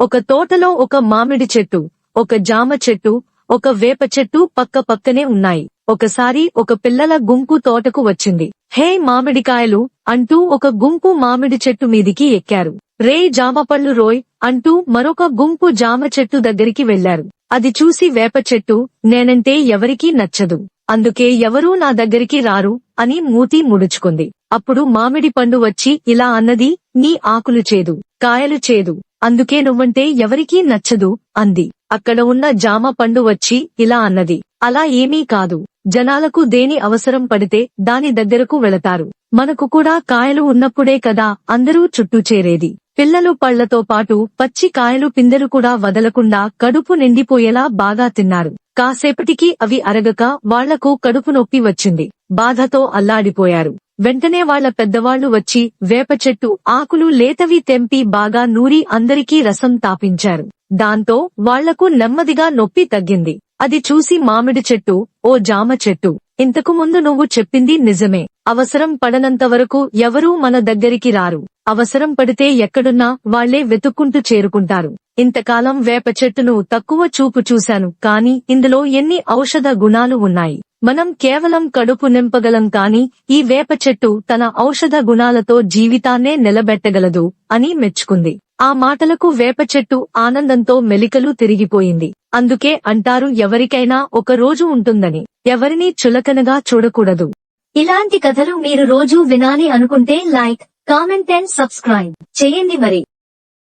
ఒక తోటలో ఒక మామిడి చెట్టు ఒక జామ చెట్టు ఒక వేప చెట్టు పక్క పక్కనే ఉన్నాయి. ఒకసారి ఒక పిల్లల గుంపు తోటకు వచ్చింది. హే మామిడికాయలు! అంటూ ఒక గుంపు మామిడి చెట్టు మీదికి ఎక్కారు. రే జామపళ్ళు రోయ్! అంటూ మరొక గుంపు జామ చెట్టు దగ్గరికి వెళ్ళారు అది చూసి వేప చెట్టు నేనంటే ఎవరికీ నచ్చదు. అందుకే ఎవరూ నా దగ్గరికి రారు అని మూతి ముడుచుకుంది. అప్పుడు మామిడి పండు వచ్చి ఇలా అన్నది నీ ఆకులు చేదు. కాయలు చేదు. అందుకే నువ్వంటే ఎవరికీ నచ్చదు అంది. అక్కడ ఉన్న జామ పండు వచ్చి ఇలా అన్నది. అలా ఏమీ కాదు. జనాలకు దేని అవసరం పడితే దాని దగ్గరకు వెళతారు. మనకు కూడా కాయలు ఉన్నప్పుడే కదా అందరూ చుట్టూ చేరేది. పిల్లలు పళ్ళతో పాటు పచ్చి కాయలు పిందెలు కూడా వదలకుండా కడుపు నిండిపోయేలా బాగా తిన్నారు. కాసేపటికి అవి అరగక వాళ్ళకు కడుపు నొప్పి వచ్చింది. బాధతో అల్లాడిపోయారు. వెంటనే వాళ్ళ పెద్దవాళ్ళు వచ్చి వేప చెట్టు ఆకులు లేతవి తెంపి బాగా నూరి అందరికీ రసం తాపించారు. దాంతో వాళ్ళకు నెమ్మదిగా నొప్పి తగ్గింది. అది చూసి మామిడి చెట్టు ఓ జామ చెట్టు ఇంతకు ముందు నువ్వు చెప్పింది నిజమే. అవసరం పడనంత వరకు ఎవరూ మన దగ్గరికి రారు. అవసరం పడితే ఎక్కడున్నా వాళ్ళే వెతుక్కుంటూ చేరుకుంటారు. ఇంతకాలం వేప చెట్టును తక్కువ చూపు చూశాను కాని ఇందులో ఎన్ని ఔషధ గుణాలు ఉన్నాయి? మనం కేవలం కడుపు నింపగలం కాని ఈ వేప చెట్టు తన ఔషధ గుణాలతో జీవితాన్నే నిలబెట్టగలదు అని మెచ్చుకుంది. ఆ మాటలకు వేప చెట్టు ఆనందంతో మెలికలు తిరిగిపోయింది. అందుకే అంటారు ఎవరికైనా ఒక రోజు ఉంటుందని. ఎవరినీ చులకనగా చూడకూడదు. ఇలాంటి కథలు మీరు రోజూ వినాలి అనుకుంటే లైక్ కామెంట్ అండ్ సబ్స్క్రైబ్ చేయండి మరి.